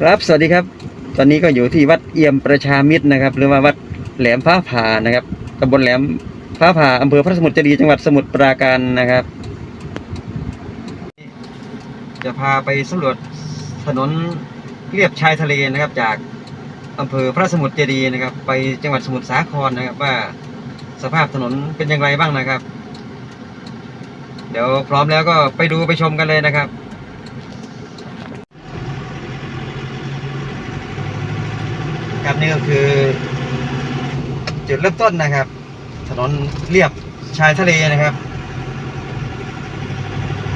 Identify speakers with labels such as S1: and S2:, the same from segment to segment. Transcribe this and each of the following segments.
S1: ครับสวัสดีครับ ตอนนี้ก็อยู่ที่วัดเอี่ยมประชามิตรนะครับ หรือว่าวัดแหลมฟ้าผ่านะครับตำบลแหลมฟ้าผ่าอำเภอพระสมุทรเจดีจังหวัดสมุทรปราการนะครับ จะพาไปสำรวจถนนเรียบชายทะเลนะครับ จากอำเภอพระสมุทรเจดีนะครับ ไปจังหวัดสมุทรสาครนะครับว่าสภาพถนนเป็นอย่างไรบ้างนะครับ เดี๋ยวพร้อมแล้วก็ไปดูไปชมกันเลยนะครับ ครับนี่ก็คือ จุดเริ่มต้นนะครับ ถนนเรียบชายทะเลนะครับ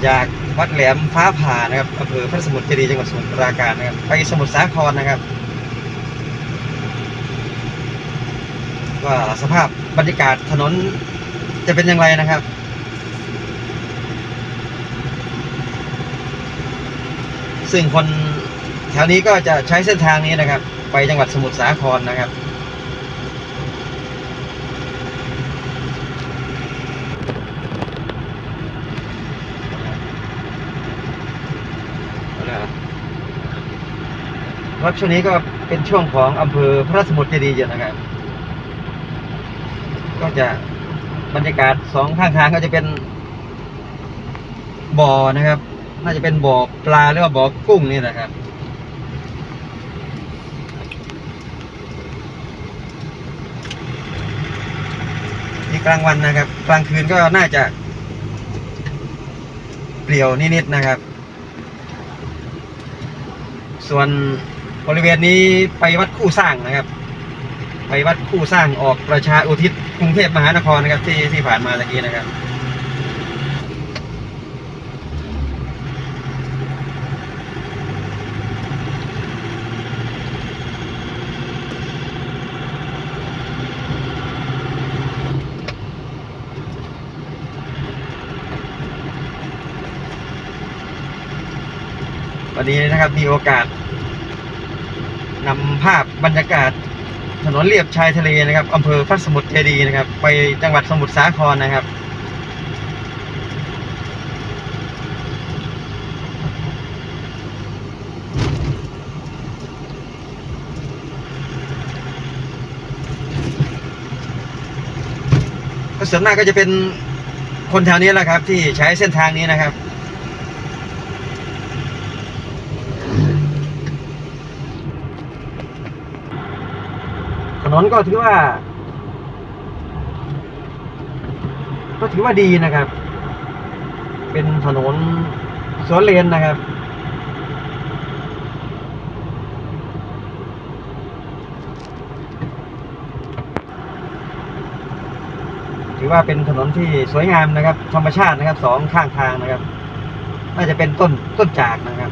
S1: จากวัดแหลมฟ้าผ่านะครับอำเภอพระสมุทรเจดีย์จังหวัดสมุทรปราการนะครับ ไปสมุทรสาครนะครับว่าสภาพบรรยากาศถนนจะเป็นอย่างไรนะครับซึ่งคนแถวนี้ก็จะใช้เส้นทางนี้นะครับ ไปจังหวัดสมุทรสาครนะครับ ครับช่วงนี้ก็เป็นช่วงของอำเภอพระสมุทรเจดีย์นะครับ ก็จะบรรยากาศสองข้างทางก็จะเป็นบ่อนะครับ น่าจะเป็นบ่อปลาหรือว่าบ่อกุ้งนี่นะครับ กลางวันนะครับ กลางคืนก็น่าจะ เปลี่ยวนิดๆนะครับ ส่วนบริเวณนี้ไปวัดคู่สร้างนะครับ ไปวัดคู่สร้างออกประชาอุทิศกรุงเทพมหานครนะครับ ที่ที่ผ่านมาตะกี้นะครับ วันนี้นะครับมีโอกาสนำภาพบรรยากาศถนนเลียบชายทะเลนะครับอำเภอพระสมุทรเจดีนะครับ ไปจังหวัดสมุทรสาครนะครับ ก็ส่วนมากก็จะเป็นคนแถวนี้แหละครับ ที่ใช้เส้นทางนี้นะครับ นนก็ถือว่า ก็ถือว่าดีนะครับ เป็นถนนสวนเลนนะครับ ถือว่าเป็นถนนที่สวยงามนะครับ ธรรมชาตินะครับสองข้างทางนะครับ น่าจะเป็นต้นต้นจากนะครับ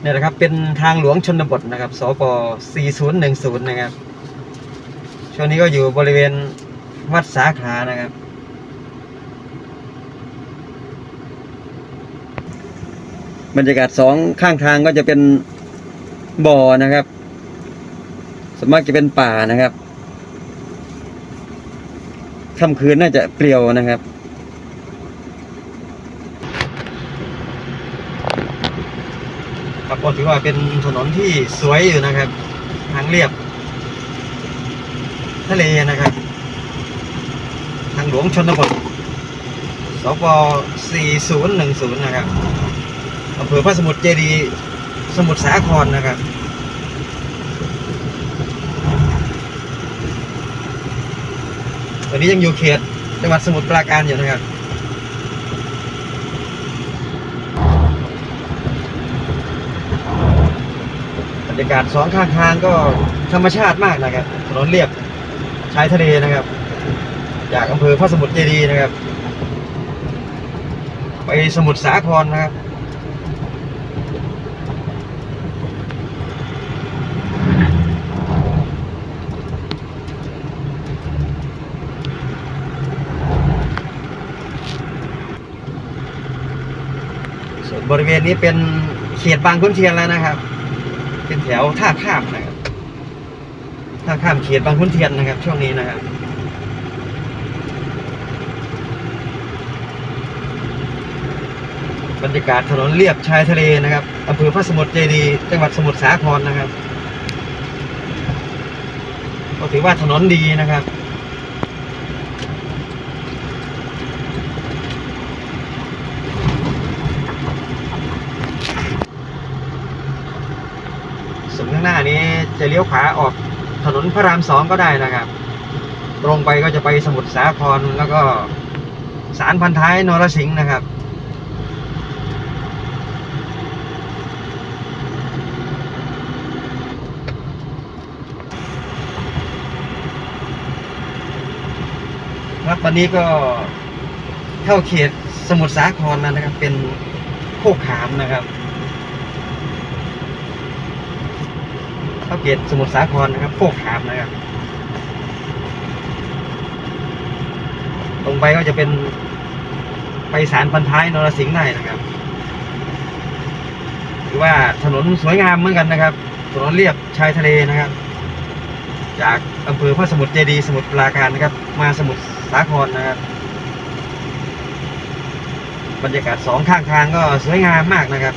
S1: เนี่ยนะครับเป็นทางหลวงชนบทนะครับสป4010 นะครับ ช่วงนี้ก็อยู่บริเวณวัดสาขานะครับ บรรยากาศสองข้างทางก็จะเป็นบ่อนะครับสวนมากจะเป็นป่านะครับค่ำคืนน่าจะเปลี่ยวนะครับ ครับ ก็ถือว่าเป็นถนนที่สวยอยู่นะครับ ทางเรียบ ทะเลนะครับ ทางหลวงชนบทสป4010 นะครับอำเภอพระสมุทรเจดีสมุทรสาครนะครับ ตอนนี้ยังอยู่เขตจังหวัดสมุทรปราการอยู่นะครับ รยากาศสองข้างทางก็ธรรมชาติมากนะครับ ถนนเรียบชายทะเลนะครับ จากอำเภอพระสมุทรเจดีย์นะครับ ไปสมุทรสาครนะครับส่วนบริเวณนี้เป็นเขตบางขุนเทียนแล้วนะครับ เป็นแถวท่าข้ามนะครับท่าข้ามเขตบางขุนเทียนนะครับ ช่วงนี้นะครับบรรยากาศถนนเรียบชายทะเลนะครับอำเภอพระสมุทรเจดีจังหวัดสมุทรสาครนะครับก็ถือว่าถนนดีนะครับ จะเลี้ยวขวาออกถนนพระรามสองก็ได้นะครับ ตรงไปก็จะไปสมุทรสาครแล้วก็สารพันท้ายนรสิงห์นะครับ ครับตอนนี้ก็เข้าเขตสมุทรสาครแล้วนะครับ เป็นโคกขามนะครับ เข้าเขตสมุทรสาครนะครับโคกขามนะครับ ตรงไปก็จะเป็นไปสารพันท้ายนรสิงห์ได้นะครับถือว่าถนนสวยงามเหมือนกันนะครับ ถนนเรียบชายทะเลนะครับ จากอำเภอพระสมุทรเจดีสมุทรปราการนะครับ มาสมุทรสาครนะครับบรรยากาศสองข้างทางก็สวยงามมากนะครับ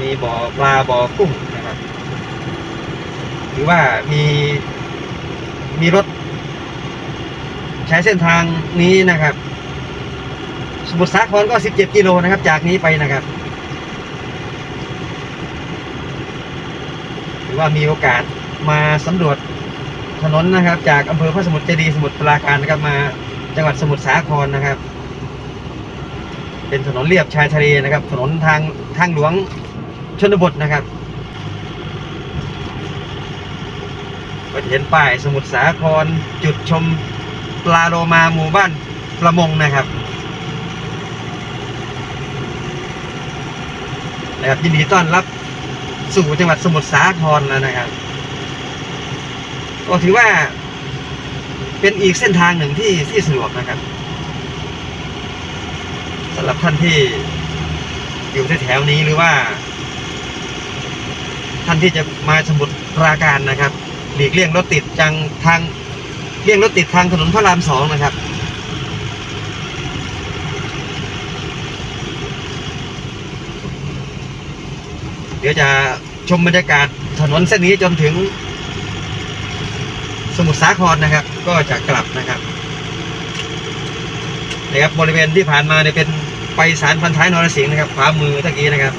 S1: มีบ่อปลาบ่อกุ้ง หรือว่ามีมีรถ ใช้เส้นทางนี้นะครับ สมุทรสาครก็ 17 กิโลนะครับ จากนี้ไปนะครับหรือว่ามีโอกาสมาสำรวจถนนนะครับ จากอำเภอพระสมุทรเจดีย์สมุทรปราการนะครับมาจังหวัดสมุทรสาครนะครับ เป็นถนนเลียบชายทะเลนะครับ ถนนทางทางหลวงชนบทนะครับ ก็จะเห็นป้ายสมุทรสาครจุดชมปลาโลมาหมู่บ้านประมงนะครับนะครับยินดีต้อนรับสู่จังหวัดสมุทรสาครแล้วนะครับ ก็ถือว่าเป็นอีกเส้นทางหนึ่งที่ที่สะดวกนะครับสำหรับท่านที่อยู่แถวๆนี้หรือว่า ท่านที่จะมาสมุทรปราการนะครับ หลีกเลี่ยงรถติดจังทางเลี่ยงรถติดทางถนนพระรามสองนะครับ เดี๋ยวจะชมบรรยากาศถนนเส้นนี้จนถึง สมุทรสาครนะครับ ก็จะกลับนะครับนะครับบริเวณที่ผ่านมาเนี่ยเป็นไปสารพันท้ายนรสิงห์นะครับขวามือตะกี้นะครับ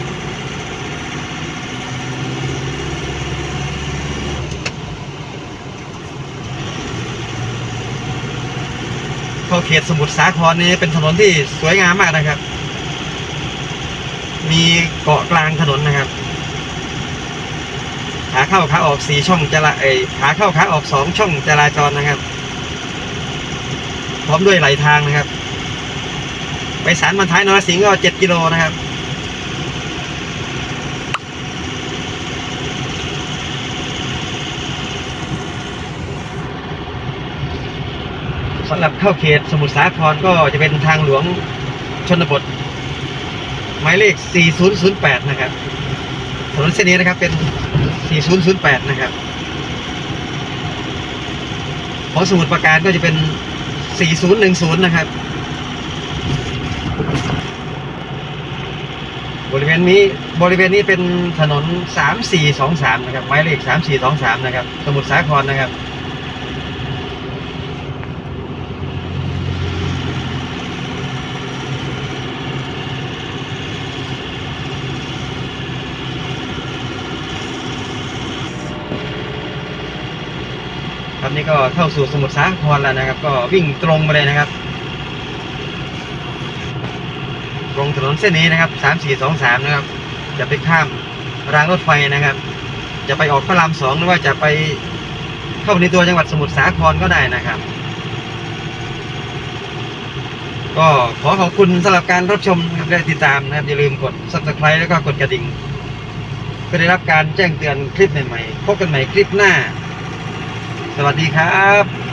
S1: เข้าเขตสมุทรสาครนี้เป็นถนนที่สวยงามมากนะครับ มีเกาะกลางถนนนะครับ ขาเข้าขาออกสี่ช่องจราเอขาเข้าขาออกสองช่องจราจรนะครับ พร้อมด้วยไหลทางนะครับ ไปสารมันท้ายนรสิงห์ก็เจ็ดกิโลนะครับ สำหรับเข้าเขตสมุทรสาครก็จะเป็นทางหลวงชนบท หมายเลข 4008 นะครับถนนเส้นนี้นะครับเป็น 4008 นะครับ ของสมุทรปราการก็จะเป็น 4010 นะครับ บริเวณนี้บริเวณนี้เป็นถนน 3423 นะครับ หมายเลข 3423 นะครับ สมุทรสาครนะครับ ครับนี่ก็เข้าสู่สมุทรสาครแล้วนะครับ ก็วิ่งตรงมาเลยนะครับ ตรงถนนเส้นนี้นะครับสามสี่สองสามนะครับ จะไปข้ามรางรถไฟนะครับ จะไปออกพระรามสองหรือว่าจะไปเข้าในตัวจังหวัดสมุทรสาครก็ได้นะครับ ก็ขอขอบคุณสำหรับการรับชมนะครับและติดตามนะครับ อย่าลืมกด subscribe แล้วก็กดกระดิ่งเพื่อได้รับการแจ้งเตือนคลิปใหม่ๆพบกันใหม่คลิปหน้า สวัสดีครับ